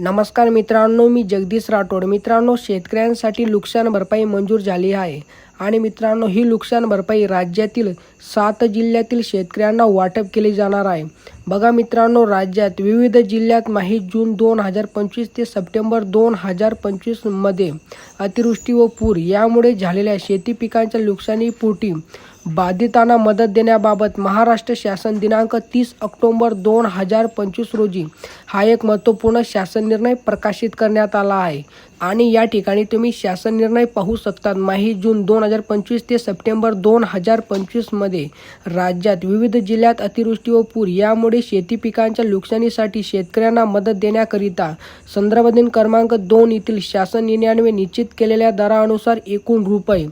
नमस्कार मित्रांनो मी जगदीश राठोड. मित्रांनो शेतकऱ्यांसाठी नुकसान भरपाई मंजूर झाली आहे. आणि मित्रांनो ही नुकसान भरपाई राज्यातील सात जिल्ह्यातील शेतकऱ्यांना वाटप केली जाणार आहे. बघा मित्रांनो राज्यात विविध जिल्ह्यात माहीत जून दोन हजार पंचवीस ते सप्टेंबर दोन हजार पंचवीसमध्ये अतिवृष्टी व पूर यामुळे झालेल्या शेती पिकांच्या नुकसानीपोटी बाधितांना मदत देण्याबाबत महाराष्ट्र शासन दिनांक तीस ऑक्टोबर दोन हजार पंचवीस रोजी हा एक महत्त्वपूर्ण शासन निर्णय प्रकाशित करण्यात आला आहे. आणि या ठिकाणी तुम्ही शासन निर्णय पाहू शकतात माही जून दोन हजार पंचवीस ते सप्टेंबर दोन हजार पंचवीसमध्ये राज्यात विविध जिल्ह्यात अतिवृष्टी व पूर. यामुळे शेती पिकांच्या नुकसानीसाठी शेतकऱ्यांना मदत देण्याकरिता संदर्भ दिन क्रमांक दोन येथील शासन निर्णयाने निश्चित केलेल्या दरानुसार एकूण रुपये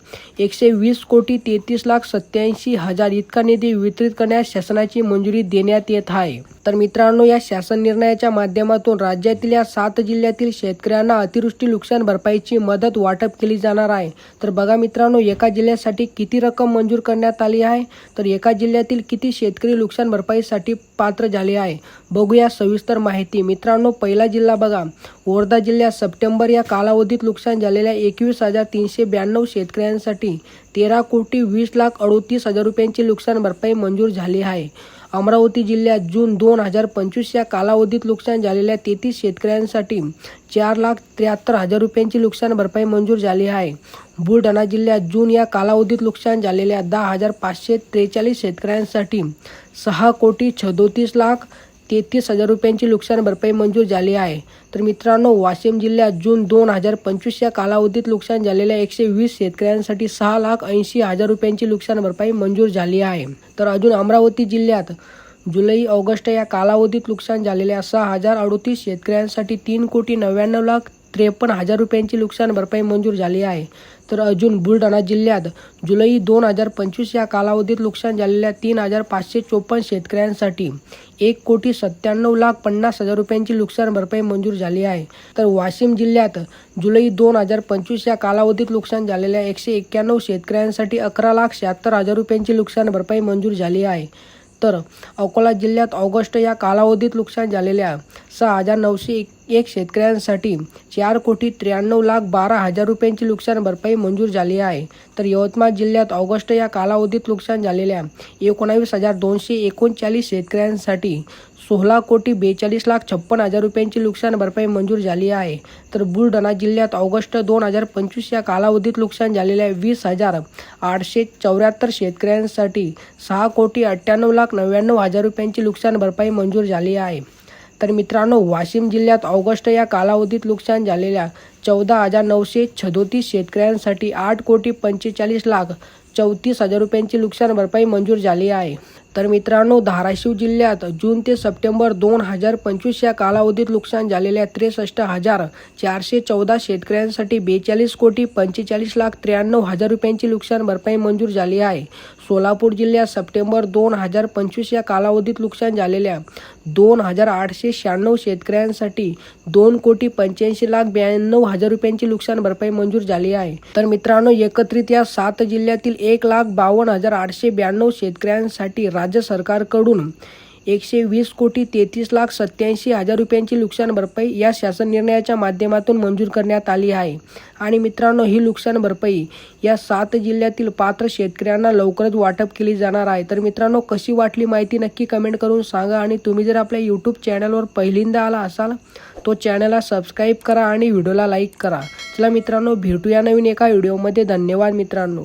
एकशे वीस कोटी तेहतीस लाख सत्याऐंशी हजार इतका निधी वितरित करण्यास शासनाची मंजुरी देण्यात येत आहे. तर मित्रांनो या शासन निर्णयाच्या माध्यमातून राज्यातील या सात जिल्ह्यातील शेतकऱ्यांना अतिवृष्टी नुकसान भरपाईची मदत वाटप केली जाणार आहे. तर बघा मित्रांनो एका जिल्ह्यासाठी किती रक्कम मंजूर करण्यात आली आहे? तर एका जिल्ह्यातील किती शेतकरी नुकसान भरपाईसाठी पात्र झाले आहे? बघूया सविस्तर माहिती. मित्रांनो पहिला जिल्हा बघा. वर्धा जिल्ह्यात सप्टेंबर या कालावधीत नुकसान झालेल्या एकवीस हजार तीनशे ब्याण्णव शेतकऱ्यांसाठी तेरा कोटी वीस लाख अडोतीस हजार रुपयांची नुकसान भरपाई मंजूर झाली आहे. अमरावती जिल्ह्यात जून दोन हजार पंचवीस या कालावधीत नुकसान झालेल्या तेहतीस शेतकऱ्यांसाठी चार लाख त्र्याहत्तर हजार रुपयांची नुकसान भरपाई मंजूर झाली आहे. बुलढाणा जिल्ह्यात जून या कालावधीत नुकसान झालेल्या दहा हजार पाचशे त्रेचाळीस शेतकऱ्यांसाठी सहा कोटी सदोतीस लाख तेहतीस हजार रुपयांची नुकसान भरपाई मंजूर झाली आहे. तर मित्रांनो वाशिम जिल्ह्यात जून दोन हजार पंचवीस या कालावधीत नुकसान झालेल्या एकशे वीस शेतकऱ्यांसाठी सहा लाख ऐंशी हजार रुपयांची नुकसान भरपाई मंजूर झाली आहे. तर अजून अमरावती जिल्ह्यात जुलै ऑगस्ट या कालावधीत नुकसान झालेल्या सहा हजार अडोतीस शेतकऱ्यांसाठी तीन कोटी नव्याण्णव लाख त्रेपन्न हजार रुपयांची नुकसान भरपाई मंजूर झाली आहे. तर अजून बुलढाणा जिल्ह्यात जुलै दोन हजार पंचवीस या कालावधीत नुकसान झालेल्या तीन हजार पाचशे चोपन्न शेतकऱ्यांसाठी एक कोटी सत्त्याण्णव लाख पन्नास हजार रुपयांची नुकसान भरपाई मंजूर झाली आहे. तर वाशिम जिल्ह्यात जुलै दोन हजार पंचवीस या कालावधीत नुकसान झालेल्या एकशे एक्क्याण्णव शेतकऱ्यांसाठी अकरा लाख शहात्तर हजार रुपयांची नुकसान भरपाई मंजूर झाली आहे. तर अकोला जिल्ह्यात ऑगस्ट या कालावधीत नुकसान झालेल्या सहा हजार नऊशे एक एक शेतकऱ्यांसाठी चार कोटी त्र्याण्णव लाख बारा हजार रुपयांची नुकसान भरपाई मंजूर झाली आहे. तर यवतमाळ जिल्ह्यात ऑगस्ट या कालावधीत नुकसान झालेल्या एकोणावीस हजार दोनशे एकोणचाळीस शेतकऱ्यांसाठी सोळा कोटी बेचाळीस लाख छप्पन हजार रुपयांची नुकसान भरपाई मंजूर झाली आहे. तर बुलढाणा जिल्ह्यात ऑगस्ट दोन हजार पंचवीस या कालावधीत नुकसान झालेल्या वीस हजार आठशे चौऱ्याहत्तर शेतकऱ्यांसाठी सहा कोटी अठ्ठ्याण्णव लाख नव्याण्णव हजार रुपयांची नुकसान भरपाई मंजूर झाली आहे. तर मित्रांनो वाशिम जिल्ह्यात ऑगस्ट या कालावधीत नुकसान झालेल्या चौदा हजार नऊशे छदोतीस शेतकऱ्यांसाठी आठ कोटी पंचेचाळीस लाख चौतीस हजार रुपयांची नुकसान भरपाई मंजूर झाली आहे. तर मित्रांनो धाराशिव जिल्ह्यात जून ते सप्टेंबर दोन हजार पंचवीस या कालावधीत नुकसान झालेल्या त्रेसष्ट हजार चारशे चौदा शेतकऱ्यांसाठी बेचाळीस कोटी पंचेचाळीस लाख त्र्याण्णव हजार रुपयांची नुकसान भरपाई मंजूर झाली आहे. सोलापूर जिल्ह्यात सप्टेंबर दोन हजार पंचवीस या कालावधीत नुकसान झालेल्या दोन हजार आठशे शहाण्णव शेतकऱ्यांसाठी दोन कोटी पंच्याऐंशी लाख ब्याण्णव हजार रुपयांची नुकसान भरपाई मंजूर झाली आहे. तर मित्रांनो एकत्रित या सात जिल्ह्यातील एक लाख बावन्न हजार आठशे ब्याण्णव शेतकऱ्यांसाठी राज्य सरकारकडून एकशे वीस कोटी तेहतीस लाख सत्याऐंशी हजार रुपयांची नुकसान भरपाई या शासन निर्णयाच्या माध्यमातून मंजूर करण्यात आली आहे. आणि मित्रांनो ही नुकसान भरपाई या सात जिल्ह्यातील पात्र शेतकऱ्यांना लवकरच वाटप केली जाणार आहे. तर मित्रांनो कशी वाटली माहिती नक्की कमेंट करून सांगा आणि तुम्ही जर आपल्या यूट्यूब चॅनलवर पहिल्यांदा आला असाल तो चॅनलला सबस्क्राईब करा आणि व्हिडिओला लाईक करा. चला मित्रांनो भेटूया नवीन एका व्हिडिओमध्ये धन्यवाद मित्रांनो.